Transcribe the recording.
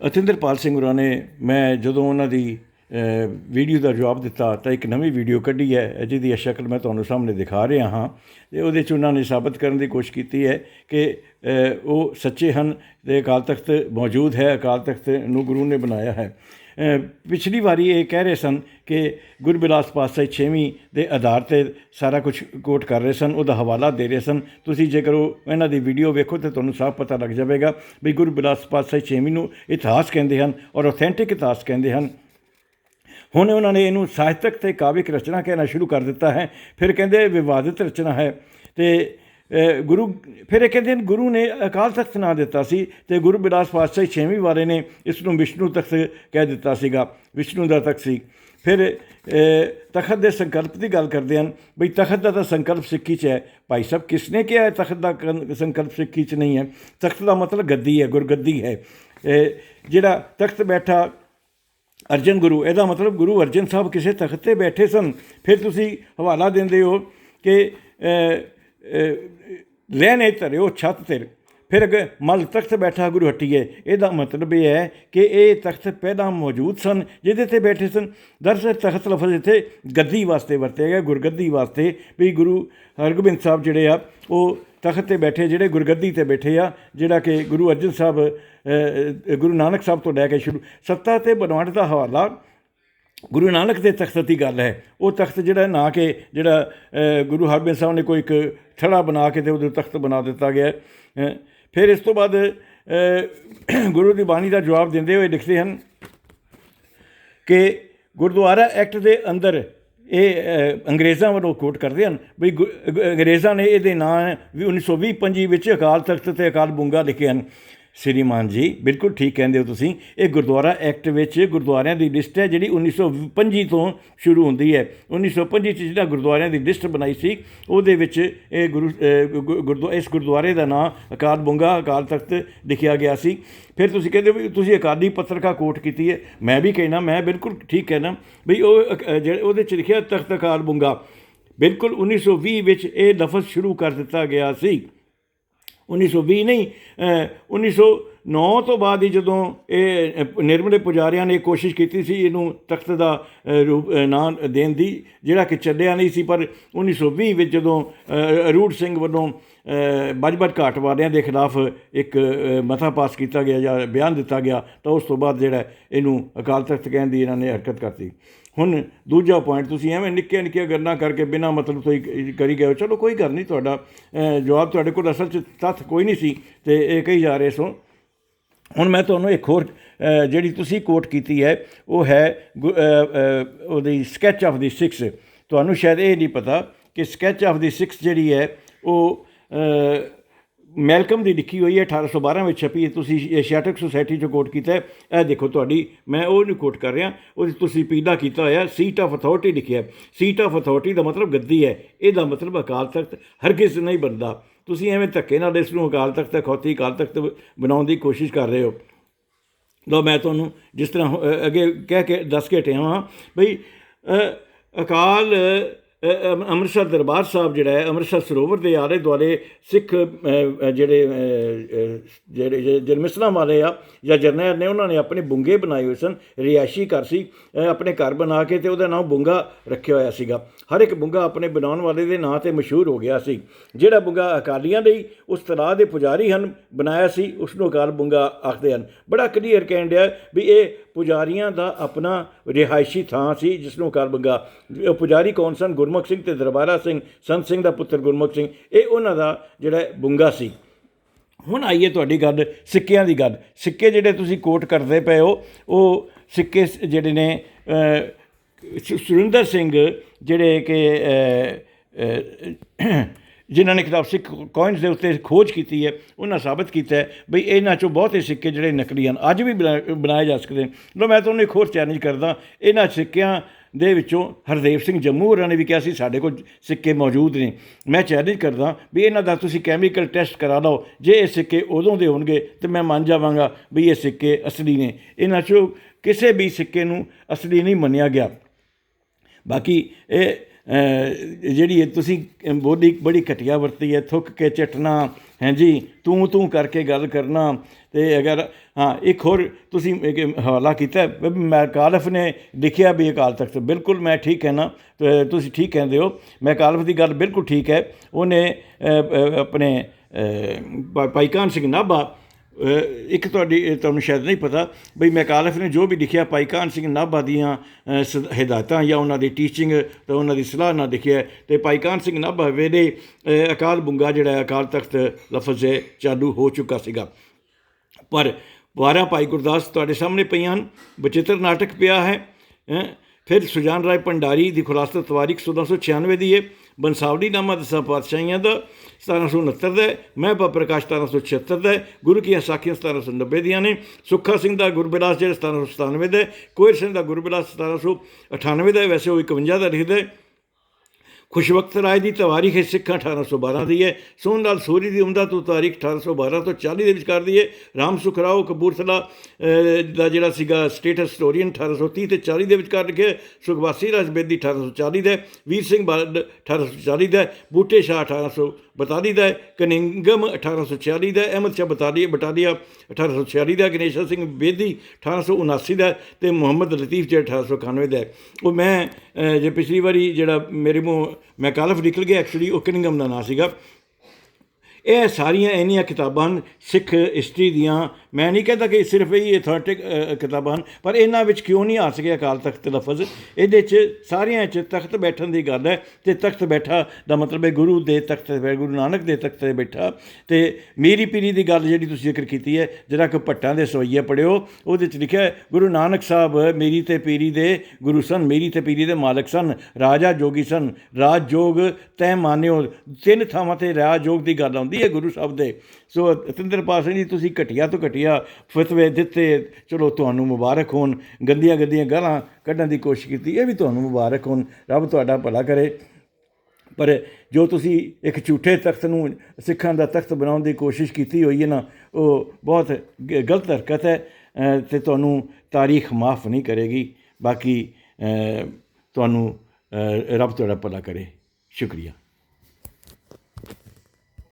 ਅਤਿੰਦਰਪਾਲ ਸਿੰਘ ਹੋਰਾਂ ਨੇ ਮੈਂ ਜਦੋਂ ਉਹਨਾਂ ਦੀ ਵੀਡੀਓ ਦਾ ਜਵਾਬ ਦਿੱਤਾ ਤਾਂ ਇੱਕ ਨਵੀਂ ਵੀਡੀਓ ਕੱਢੀ ਹੈ, ਜਿਹਦੀ ਸ਼ਕਲ ਮੈਂ ਤੁਹਾਨੂੰ ਸਾਹਮਣੇ ਦਿਖਾ ਰਿਹਾ ਹਾਂ। ਤੇ ਉਹਦੇ 'ਚ ਉਹਨਾਂ ਨੇ ਸਾਬਤ ਕਰਨ ਦੀ ਕੋਸ਼ਿਸ਼ ਕੀਤੀ ਹੈ ਕਿ ਉਹ ਸੱਚੇ ਹਨ ਤੇ ਅਕਾਲ ਤਖਤ ਮੌਜੂਦ ਹੈ, ਅਕਾਲ ਤਖਤ ਨੂੰ ਗੁਰੂ ਨੇ ਬਣਾਇਆ ਹੈ। ਪਿਛਲੀ ਵਾਰੀ ਇਹ ਕਹਿ ਰਹੇ ਸਨ ਕਿ ਗੁਰਬਿਲਾਸ ਪਾਤਸ਼ਾਹੀ ਛੇਵੀਂ ਦੇ ਆਧਾਰ ਤੇ ਸਾਰਾ ਕੁਝ ਕੋਟ ਕਰ ਰਹੇ ਸਨ, ਉਹਦਾ ਹਵਾਲਾ ਦੇ ਰਹੇ ਸਨ। ਤੁਸੀਂ ਜੇਕਰ ਉਹ ਇਹਨਾਂ ਦੀ ਵੀਡੀਓ ਵੇਖੋ ਤੇ ਤੁਹਾਨੂੰ ਸਾਫ਼ ਪਤਾ ਲੱਗ ਜਾਵੇਗਾ ਵੀ ਗੁਰਬਿਲਾਸ ਪਾਤਸ਼ਾਹੀ ਛੇਵੀਂ ਨੂੰ ਇਤਿਹਾਸ ਕਹਿੰਦੇ ਹਨ ਔਰ ਆਥੈਂਟਿਕ ਇਤਿਹਾਸ ਕਹਿੰਦੇ ਹਨ। ਹੁਣ ਉਹਨਾਂ ਨੇ ਇਹਨੂੰ ਸਾਹਿਤਕ ਤੇ ਕਾਵਿਕ ਰਚਨਾ ਕਹਿਣਾ ਸ਼ੁਰੂ ਕਰ ਦਿੱਤਾ ਹੈ। ਫਿਰ ਕਹਿੰਦੇ ਵਿਵਾਦਿਤ ਰਚਨਾ ਹੈ ਤੇ ਗੁਰੂ, ਫਿਰ ਇਹ ਕਹਿੰਦੇ ਗੁਰੂ ਨੇ ਅਕਾਲ ਤਖਤ ਨਾ ਦਿੱਤਾ ਸੀ ਤੇ ਗੁਰੂ ਬਿਲਾਸ ਪਾਤਸ਼ਾਹੀ ਛੇਵੀਂ ਵਾਲੇ ਨੇ ਇਸ ਨੂੰ ਵਿਸ਼ਨੂੰ ਤਖਤ ਕਹਿ ਦਿੱਤਾ ਸੀਗਾ, ਵਿਸ਼ਨੂੰ ਦਾ ਤਖਤ ਸੀ। ਫਿਰ ਤਖਤ ਦੇ ਸੰਕਲਪ ਦੀ ਗੱਲ ਕਰਦੇ ਹਨ, ਬਈ ਤਖਤ ਦਾ ਤਾਂ ਸੰਕਲਪ ਸਿੱਖੀ 'ਚ ਹੈ। ਭਾਈ ਸਾਹਿਬ ਕਿਸ ਨੇ ਕਿਹਾ ਹੈ ਤਖਤ ਦਾ ਕਨ- ਸੰਕਲਪ ਸਿੱਖੀ 'ਚ ਨਹੀਂ ਹੈ? ਤਖਤ ਦਾ ਮਤਲਬ ਗੱਦੀ ਹੈ, ਗੁਰਗੱਦੀ ਹੈ। ਜਿਹੜਾ ਤਖਤ ਬੈਠਾ ਅਰਜਨ ਗੁਰੂ, ਇਹਦਾ ਮਤਲਬ ਗੁਰੂ ਅਰਜਨ ਸਾਹਿਬ ਕਿਸੇ ਤਖਤ ਤੇ ਬੈਠੇ ਸਨ। ਫਿਰ ਤੁਸੀਂ ਹਵਾਲਾ ਦਿੰਦੇ ਹੋ ਕਿ ਅ, ਧਰਿਓ ਛੱਤ ਤੇ ਫਿਰ ਅੱਗੇ ਮਲ ਤਖਤ ਬੈਠਾ ਗੁਰੂ ਹਟੀਏ। ਇਹਦਾ ਮਤਲਬ ਇਹ ਹੈ ਕਿ ਇਹ ਤਖਤ ਪਹਿਲਾਂ ਮੌਜੂਦ ਸਨ ਜਿਹਦੇ ਤੇ ਬੈਠੇ ਸਨ। ਦਰਅਸਲ ਤਖਤ ਲਫ਼ਜ਼ ਇੱਥੇ ਗੱਦੀ ਵਾਸਤੇ ਵਰਤਿਆ ਗਿਆ ਗੁਰਗੱਦੀ ਵਾਸਤੇ। ਵੀ ਗੁਰੂ ਹਰਗੋਬਿੰਦ ਸਾਹਿਬ ਜਿਹੜੇ ਆ ਉਹ ਤਖਤ ਤੇ ਬੈਠੇ ਜਿਹੜੇ ਗੁਰਗੱਦੀ ਤੇ ਬੈਠੇ ਆ ਜਿਹੜਾ ਕਿ ਗੁਰੂ ਅਰਜਨ ਸਾਹਿਬ ਗੁਰੂ ਨਾਨਕ ਸਾਹਿਬ ਤੋਂ ਲੈ ਕੇ ਸ਼ੁਰੂ। ਸੱਤਾ ਤੇ ਬਣਾਉਣ ਦਾ ਹਵਾਲਾ ਗੁਰੂ ਨਾਨਕ ਦੇ ਤਖਤ ਦੀ ਗੱਲ ਹੈ। ਉਹ ਤਖਤ ਜਿਹੜਾ ਨਾ ਕਿ ਜਿਹੜਾ ਗੁਰੂ ਹਰਗੋਬਿੰਦ ਸਾਹਿਬ ਨੇ ਕੋਈ ਇੱਕ ਥੜਾ ਬਣਾ ਕੇ ਤੇ ਉਹਦੇ ਤਖਤ ਬਣਾ ਦਿੱਤਾ ਗਿਆ ਫਿਰ ਇਸ ਤੋਂ ਬਾਅਦ ਗੁਰੂ ਦੀ ਬਾਣੀ ਦਾ ਜਵਾਬ ਦਿੰਦੇ ਹੋਏ ਲਿਖਦੇ ਹਨ ਕਿ ਗੁਰਦੁਆਰਾ ਐਕਟ ਦੇ ਅੰਦਰ ਇਹ ਅੰਗਰੇਜ਼ਾਂ ਵੱਲੋਂ ਕੋਟ ਕਰਦੇ ਹਨ ਵੀ ਗੁ- ਅੰਗਰੇਜ਼ਾਂ ਨੇ ਇਹਦੇ ਨਾਂ ਵੀ 1920 25 ਵਿੱਚ ਅਕਾਲ ਤਖਤ ਤੇ ਅਕਾਲ ਬੁੰਗਾ ਲਿਖੇ ਹਨ। ਸ੍ਰੀਮਾਨ ਜੀ ਬਿਲਕੁਲ ਠੀਕ ਕਹਿੰਦੇ ਹੋ ਤੁਸੀਂ। ਇਹ ਗੁਰਦੁਆਰਾ ਐਕਟ ਵਿੱਚ ਗੁਰਦੁਆਰਿਆਂ ਦੀ ਲਿਸਟ ਹੈ ਜਿਹੜੀ 1925 ਤੋਂ ਸ਼ੁਰੂ ਹੁੰਦੀ ਹੈ। 1925 ਚ ਜਿਹੜਾ ਗੁਰਦੁਆਰਿਆਂ ਦੀ ਲਿਸਟ ਬਣਾਈ ਸੀ ਉਹਦੇ ਵਿੱਚ ਇਹ ਗੁਰੂ ਅ, ਗੁਰਦੁਆ ਇਸ ਗੁਰਦੁਆਰੇ ਦਾ ਨਾਮ ਅਕਾਲ ਬੁੰਗਾ ਅਕਾਲ ਤਖਤ ਲਿਖਿਆ ਗਿਆ ਸੀ। ਫਿਰ ਤੁਸੀਂ ਕਹਿੰਦੇ ਹੋ ਵੀ ਤੁਸੀਂ ਅਕਾਲੀ ਪੱਤਰਕਾ ਕੋਟ ਕੀਤੀ ਹੈ। ਮੈਂ ਵੀ ਕਹਿਣਾ ਮੈਂ ਬਿਲਕੁਲ ਠੀਕ ਕਹਿਣਾ ਵੀ ਉਹ ਅਕ- ਜਿਹੜੇ ਉਹਦੇ ਚ ਲਿਖਿਆ ਤਖਤ ਅਕਾਲ ਬੁੰਗਾ। ਬਿਲਕੁਲ 1920 ਵਿੱਚ ਇਹ ਲਫ਼ਜ਼ ਸ਼ੁਰੂ ਕਰ ਦਿੱਤਾ ਗਿਆ ਸੀ। 1920 ਨਹੀਂ ਅ, 1909 ਤੋਂ ਬਾਅਦ ਹੀ ਜਦੋਂ ਇਹ ਨਿਰਮਲੇ ਪੁਜਾਰੀਆਂ ਨੇ ਕੋਸ਼ਿਸ਼ ਕੀਤੀ ਸੀ ਇਹਨੂੰ ਤਖਤ ਦਾ ਰੂਪ ਨਾਂ ਦੇਣ ਦੀ ਜਿਹੜਾ ਕਿ ਚੱਲਿਆ ਨਹੀਂ ਸੀ ਪਰ 1920 ਵਿੱਚ ਜਦੋਂ ਰੂੜ ਸਿੰਘ ਵੱਲੋਂ ਮਜਬਤ ਘਾਟ ਵਾਲਿਆਂ ਦੇ ਖਿਲਾਫ ਇੱਕ ਮਤਾ ਪਾਸ ਕੀਤਾ ਗਿਆ ਜਾਂ ਬਿਆਨ ਦਿੱਤਾ ਗਿਆ ਤਾਂ ਉਸ ਤੋਂ ਬਾਅਦ ਜਿਹੜਾ ਇਹਨੂੰ ਅਕਾਲ ਤਖਤ ਕਹਿਣ ਦੀ ਇਹਨਾਂ ਨੇ ਹਰਕਤ ਕਰਤੀ। ਹੁਣ ਦੂਜਾ ਪੁਆਇੰਟ ਤੁਸੀਂ ਐਵੇਂ ਨਿੱਕੀਆਂ ਨਿੱਕੀਆਂ ਗੱਲਾਂ ਕਰਕੇ ਬਿਨਾਂ ਮਤਲਬ ਤੋਂ ਹੀ ਕਰੀ ਗਏ ਚਲੋ ਕੋਈ ਗੱਲ ਨਹੀਂ, ਤੁਹਾਡਾ ਜਵਾਬ ਤੁਹਾਡੇ ਕੋਲ ਅਸਲ 'ਚ ਤੱਥ ਕੋਈ ਨਹੀਂ ਸੀ ਤੇ ਇਹ ਕਹੀ ਜਾ ਰਹੇ ਸੋ। ਹੁਣ ਮੈਂ ਤੁਹਾਨੂੰ ਇੱਕ ਹੋਰ ਜਿਹੜੀ ਤੁਸੀਂ ਕੋਟ ਕੀਤੀ ਹੈ, ਉਹ ਹੈ ਗੁ- ਉਹਦੀ ਸਕੈਚ ਆਫ ਦੀ 6 ਤੁਹਾਨੂੰ ਸ਼ਾਇਦ ਇਹ ਨਹੀਂ ਪਤਾ ਕਿ ਸਕੈਚ ਆਫ ਦੀ 6 ਜਿਹੜੀ ਹੈ, ਉਹ ਮੈਲਕਮ ਦੀ ਲਿਖੀ ਹੋਈ ਹੈ 1812 ਵਿੱਚ ਛਪੀ ਹੈ ਤੁਸੀਂ ਏਸ਼ੀਆਟਿਕ ਸੁਸਾਇਟੀ ਚੋਂ ਕੋਟ ਕੀਤਾ ਹੈ। ਇਹ ਦੇਖੋ ਤੁਹਾਡੀ, ਮੈਂ ਉਹ ਨਹੀਂ ਕੋਟ ਕਰ ਰਿਹਾ ਉਹ ਤੁਸੀਂ ਪੀਲਾ ਕੀਤਾ ਹੋਇਆ ਸੀਟ ਆਫ ਅਥਾਰਟੀ ਲਿਖਿਆ ਸੀਟ ਆਫ ਅਥਾਰਟੀ ਦਾ ਮਤਲਬ ਗੱਦੀ ਹੈ। ਇਹਦਾ ਮਤਲਬ ਅਕਾਲ ਤਖਤ, ਹਰਗਿਜ਼ ਨਹੀਂ ਬਣਦਾ। ਤੁਸੀਂ ਐਵੇਂ ਧੱਕੇ ਨਾਲ ਇਸ ਨੂੰ ਅਕਾਲ ਤਖਤ ਤੇ ਖੌਤੀ ਅਕਾਲ ਤਖਤ ਬਣਾਉਣ ਦੀ ਕੋਸ਼ਿਸ਼ ਕਰ ਰਹੇ ਹੋ। ਲੋ ਮੈਂ ਤੁਹਾਨੂੰ ਜਿਸ ਤਰ੍ਹਾਂ ਅੱਗੇ ਕਹਿ ਕੇ ਦੱਸ ਕੇ ਟਿਆ ਹਾਂ ਬਈ ਅਕਾਲ ਅੰਮ੍ਰਿਤਸਰ ਦਰਬਾਰ ਸਾਹਿਬ ਜਿਹੜਾ ਹੈ, ਅੰਮ੍ਰਿਤਸਰ ਸਰੋਵਰ ਦੇ ਆਲੇ ਦੁਆਲੇ ਸਿੱਖ ਜਿਹੜੇ ਜਿਹੜੇ ਜਿਹੜੇ ਜਰਮਿਸਲਾਂ ਵਾਲੇ ਆ ਜਾਂ ਜਰਨੈਲ ਨੇ, ਉਹਨਾਂ ਨੇ ਆਪਣੇ ਬੁੰਗੇ ਬਣਾਏ ਹੋਏ ਸਨ, ਰਿਹਾਇਸ਼ੀ ਘਰ ਸੀ ਆਪਣੇ ਘਰ ਬਣਾ ਕੇ ਤੇ ਉਹਦਾ ਨਾਮ ਬੁੰਗਾ ਰੱਖਿਆ ਹੋਇਆ ਸੀਗਾ। ਹਰ ਇੱਕ ਬੁੰਗਾ ਆਪਣੇ ਬਣਾਉਣ ਵਾਲੇ ਦੇ ਨਾਂ ਤੇ ਮਸ਼ਹੂਰ ਹੋ ਗਿਆ ਸੀ। ਜਿਹੜਾ ਬੁੰਗਾ ਅਕਾਲੀਆਂ ਲਈ ਉਸ ਤਰ੍ਹਾਂ ਦੇ ਪੁਜਾਰੀ ਹਨ, ਬਣਾਇਆ ਸੀ ਉਸ ਨੂੰ ਅਕਾਲ ਬੁੰਗਾ ਆਖਦੇ ਹਨ। ਬੜਾ ਕਲੀਅਰ ਕਹਿਣ ਡਿਆ ਵੀ ਇਹ ਪੁਜਾਰੀਆਂ ਦਾ ਆਪਣਾ ਰਿਹਾਇਸ਼ੀ ਥਾਂ ਸੀ ਜਿਸ ਨੂੰ ਅਕਾਲ ਬੁੰਗਾ ਪੁਜਾਰੀ ਕੌਣ ਸਨ? ਗੁਰਮੁਖ ਸਿੰਘ ਤੇ ਦਰਬਾਰਾ ਸਿੰਘ, ਸੰਤ ਸਿੰਘ ਦਾ ਪੁੱਤਰ ਗੁਰਮੁਖ ਸਿੰਘ, ਇਹ ਉਹਨਾਂ ਦਾ ਜਿਹੜਾ ਬੁੰਗਾ ਸੀ। ਹੁਣ ਆਈਏ ਤੁਹਾਡੀ ਗੱਲ, ਸਿੱਕਿਆਂ ਦੀ ਗੱਲ। ਸਿੱਕੇ ਜਿਹੜੇ ਤੁਸੀਂ ਕੋਟ ਕਰਦੇ ਪਏ ਹੋ, ਉਹ ਸਿੱਕੇ ਜਿਹੜੇ ਨੇ ਸੁਰਿੰਦਰ ਸਿੰਘ ਜਿਹੜੇ ਕਿ ਜਿਨ੍ਹਾਂ ਨੇ ਕਿਤਾਬ ਸਿੱਖ ਕੋਇਨਸ ਦੇ ਉੱਤੇ ਖੋਜ ਕੀਤੀ ਹੈ, ਉਹਨਾਂ ਸਾਬਤ ਕੀਤਾ ਹੈ ਬਈ ਇਹਨਾਂ ਚੋਂ ਬਹੁਤੇ ਸਿੱਕੇ ਜਿਹੜੇ ਨਕਲੀ ਹਨ। ਅੱਜ ਵੀ ਬਣਾ- ਬਣਾਏ ਜਾ ਸਕਦੇ ਨੇ। ਲੋ ਮੈਂ ਤੁਹਾਨੂੰ ਇੱਕ ਹੋਰ ਚੈਲੰਜ ਕਰਦਾ। ਇਹਨਾਂ ਸਿੱਕਿਆਂ ਦੇ ਵਿੱਚੋਂ ਹਰਦੇਵ ਸਿੰਘ ਜੰਮੂ ਹੋਰਾਂ ਨੇ ਵੀ ਕਿਹਾ ਸੀ, ਸਾਡੇ ਕੋਲ ਸਿੱਕੇ ਮੌਜੂਦ ਨੇ। ਮੈਂ ਚੈਲੰਜ ਕਰਦਾ ਵੀ ਇਹਨਾਂ ਦਾ ਤੁਸੀਂ ਕੈਮੀਕਲ ਟੈਸਟ ਕਰਾ ਲਓ। ਜੇ ਇਹ ਸਿੱਕੇ ਉਦੋਂ ਦੇ ਹੋਣਗੇ, ਤੇ ਮੈਂ ਮੰਨ ਜਾਵਾਂਗਾ ਵੀ ਇਹ ਸਿੱਕੇ ਅਸਲੀ ਨੇ। ਇਹਨਾਂ ਚੋਂ ਕਿਸੇ ਵੀ ਸਿੱਕੇ ਨੂੰ ਅਸਲੀ ਨਹੀਂ ਮੰਨਿਆ ਗਿਆ। ਬਾਕੀ ਇਹ ਜਿਹੜੀ ਤੁਸੀਂ ਬੋਲੀ ਬੜੀ ਘਟੀਆ ਵਰਤੀ ਹੈ ਥੁੱਕ ਕੇ ਚਟਣਾ ਹਾਂਜੀ ਤੂੰ ਤੂੰ ਕਰਕੇ ਗੱਲ ਕਰਨਾ ਤੇ ਅਗਰ ਹਾਂ ਇੱਕ ਹੋਰ ਤੁਸੀਂ ਇੱਕ ਹਵਾਲਾ ਕੀਤਾ ਹੈ, ਮੈਂ ਕਾਲਫ ਨੇ ਲਿਖਿਆ ਵੀ ਅਕਾਲ ਤਖਤ ਬਿਲਕੁਲ ਮੈਂ ਠੀਕ ਹੈ ਨਾ ਤੁਸੀਂ ਠੀਕ ਕਹਿੰਦੇ ਹੋ ਮੈਂ ਕਾਲਫ ਦੀ ਗੱਲ ਬਿਲਕੁਲ ਠੀਕ ਹੈ ਉਹਨੇ ਆਪਣੇ ਭਾਈ ਕਾਨ ਸਿੰਘ ਨਾਭਾ ਇੱਕ ਤੁਹਾਡੀ ਤੁਹਾਨੂੰ ਸ਼ਾਇਦ ਨਹੀਂ ਪਤਾ, ਬਈ ਮੈਕਾਲਫ ਨੇ ਜੋ ਵੀ ਲਿਖਿਆ, ਭਾਈ ਕਾਨ ਸਿੰਘ ਨਾਭਾ ਦੀਆਂ ਸ- ਹਦਾਇਤਾਂ ਜਾਂ ਉਹਨਾਂ ਦੀ ਟੀਚਿੰਗ ਤੇ ਉਹਨਾਂ ਦੀ ਸਲਾਹ ਨਾਲ ਲਿਖਿਆ ਹੈ। ਤੇ ਭਾਈ ਕਾਨ ਸਿੰਘ ਨਾਭਾ ਵੇਲੇ ਅਕਾਲ ਬੁੰਗਾ ਜਿਹੜਾ ਅਕਾਲ ਤਖਤ ਲਫ਼ਜ਼ ਚਾਲੂ ਹੋ ਚੁੱਕਾ ਸੀਗਾ। ਪਰ ਵਾਰਾਂ ਭਾਈ ਗੁਰਦਾਸ ਤੁਹਾਡੇ ਸਾਹਮਣੇ ਪਈਆਂ ਹਨ ਬਚਿੱਤਰ ਨਾਟਕ ਪਿਆ ਹੈ। ਫਿਰ ਸੁਜਾਨ ਰਾਏ ਭੰਡਾਰੀ ਦੀ ਖੁਲਾਸਾ ਤਵਾਰੀਖ 1696 ਦੀ ਹੈ ਬੰਸਾਵਲੀ ਨਾਮਾ ਦਸਾਂ ਪਾਤਸ਼ਾਹੀਆਂ ਦਾ 1769 ਦਾ ਹੈ। ਮਹਿਬਾ ਪ੍ਰਕਾਸ਼ 1776 ਦਾ ਹੈ। ਗੁਰੂ ਕੀਆਂ ਸਾਖੀਆਂ 1790 ਦੀਆਂ ਨੇ, ਸੁੱਖਾ ਸਿੰਘ ਦਾ ਗੁਰਬਿਲਾਸ ਜਿਹੜਾ 1797 ਦਾ, ਕੋਇਰ ਸਿੰਘ ਦਾ ਗੁਰਬਿਲਾਸ 1798 ਦਾ, ਵੈਸੇ ਉਹ 51 ਦਾ ਲਿਖਦਾ ਹੈ ਖੁਸ਼ਵਕਤ ਰਾਏ ਦੀ ਤਵਾਰੀਖ ਹੈ ਸਿੱਖਾਂ 1812 ਦੀ ਹੈ ਸੋਹਣ ਲਾਲ ਸੂਰੀ ਦੀ ਉਮਦਾ ਤੋਂ ਤਾਰੀਖ 1812 ਤੋਂ 40 ਦੇ ਵਿਚਕਾਰ ਦੀ ਹੈ ਰਾਮ ਸੁਖ ਰਾਓ ਕਪੂਰਥਲਾ ਦਾ ਜਿਹੜਾ ਸੀਗਾ ਸਟੇਟ ਹਿਸਟੋਰੀਅਨ 1830 ਤੇ 40 ਦੇ ਵਿਚਕਾਰ ਲਿਖਿਆ ਹੈ। ਸੁਖਵਾਸੀ ਰਾਜ ਬੇਦੀ 1840 ਦਾ ਵੀਰ ਸਿੰਘ ਬਾਦ 1840 ਦਾ ਬੂਟੇ ਸ਼ਾਹ 1842 ਦਾ ਹੈ। ਕਨਿੰਗਮ 1846 ਦਾ ਅਹਿਮਦ ਸ਼ਾਹ ਬਤਾਲੀ ਬਟਾਲੀਆ 1846 ਦਾ ਗਣੇਸ਼ਾ ਸਿੰਘ ਬੇਦੀ 1879 ਦਾ ਹੈ ਤੇ ਮੁਹੰਮਦ ਲਤੀਫ ਜਿਹੜਾ 1891 ਦਾ ਉਹ ਮੈਂ ਜੇ ਪਿਛਲੀ ਵਾਰੀ ਜਿਹੜਾ ਮੇਰੇ ਮੂੰਹ ਮੈਂ ਕਾਲਫ ਨਿਕਲ ਗਿਆ ਐਕਚੁਅਲੀ ਉਹ ਕਿਨਿੰਗਮ ਦਾ ਨਾਂ ਸੀਗਾ। ਇਹ ਸਾਰੀਆਂ ਇੰਨੀਆਂ ਕਿਤਾਬਾਂ ਹਨ, ਸਿੱਖ ਹਿਸਟਰੀ ਦੀਆਂ। ਮੈਂ ਨਹੀਂ ਕਹਿੰਦਾ ਕਿ ਸਿਰਫ ਇਹ ਅਥੈਂਟਿਕ ਕਿਤਾਬਾਂ ਹਨ, ਪਰ ਇਹਨਾਂ ਵਿੱਚ ਕਿਉਂ ਨਹੀਂ ਆ ਸਕਿਆ ਅਕਾਲ ਤਖਤ ਲਫ਼ਜ਼ ਇਹਦੇ 'ਚ ਸਾਰਿਆਂ 'ਚ ਤਖਤ ਬੈਠਣ ਦੀ ਗੱਲ ਹੈ ਤੇ ਤਖਤ ਬੈਠਾ ਦਾ ਮਤਲਬ ਹੈ ਗੁਰੂ ਦੇ ਤਖਤ ਤੇ ਬੈ- ਗੁਰੂ ਨਾਨਕ ਦੇ ਤਖਤ ਤੇ ਬੈਠਾ। ਤੇ ਮੀਰੀ ਪੀਰੀ ਦੀ ਗੱਲ ਜਿਹੜੀ ਤੁਸੀਂ ਜ਼ਿਕਰ ਕੀਤੀ ਹੈ ਜਿਹੜਾ ਕਿ ਭੱਟਾਂ ਦੇ ਸਵਈਏ ਪੜਿਓ ਉਹਦੇ 'ਚ ਲਿਖਿਆ ਹੈ, ਗੁਰੂ ਨਾਨਕ ਸਾਹਿਬ ਮੇਰੀ ਤੇ ਪੀਰੀ ਦੇ ਗੁਰੂ ਸਨ, ਮੇਰੀ ਤੇ ਪੀਰੀ ਦੇ ਮਾਲਕ ਸਨ, ਰਾਜਾ ਜੋਗੀ ਸਨ ਰਾਜ ਜੋਗ ਤੈ ਮਾਨਿਓ, ਤਿੰਨ ਥਾਵਾਂ ਤੇ ਰਾਜ ਜੋਗ ਦੀ ਗੱਲ ਆਉਂਦੀ ਹੈ ਗੁਰੂ ਸਾਹਿਬ ਦੇ। ਸੋ ਤਿੰਦਰਪਾਲ ਸਿੰਘ ਜੀ ਤੁਸੀਂ ਘਟੀਆ ਤੋਂ ਘਟੀਆ ਫਤਵੇ ਦਿੱਤੇ ਚਲੋ ਤੁਹਾਨੂੰ ਮੁਬਾਰਕ ਹੋਣ ਗੰਦੀਆਂ ਗੰਦੀਆਂ ਗਾਲਾਂ ਕੱਢਣ ਦੀ ਕੋਸ਼ਿਸ਼ ਕੀਤੀ ਇਹ ਵੀ ਤੁਹਾਨੂੰ ਮੁਬਾਰਕ ਹੋਣ ਰੱਬ ਤੁਹਾਡਾ ਭਲਾ ਕਰੇ। ਪਰ ਜੋ ਤੁਸੀਂ ਇੱਕ ਝੂਠੇ ਤਖਤ ਨੂੰ ਸਿੱਖਾਂ ਦਾ ਤਖਤ ਬਣਾਉਣ ਦੀ ਕੋਸ਼ਿਸ਼ ਕੀਤੀ ਹੋਈ ਹੈ ਨਾ ਉਹ ਬਹੁਤ ਗ- ਗਲਤ ਹਰਕਤ ਹੈ ਅ, ਤੇ ਤੁਹਾਨੂੰ ਤਾਰੀਖ ਮਾਫ ਨਹੀਂ ਕਰੇਗੀ। ਬਾਕੀ ਤੁਹਾਨੂੰ ਰੱਬ ਤੁਹਾਡਾ ਭਲਾ ਕਰੇ। ਸ਼ੁਕਰੀਆ।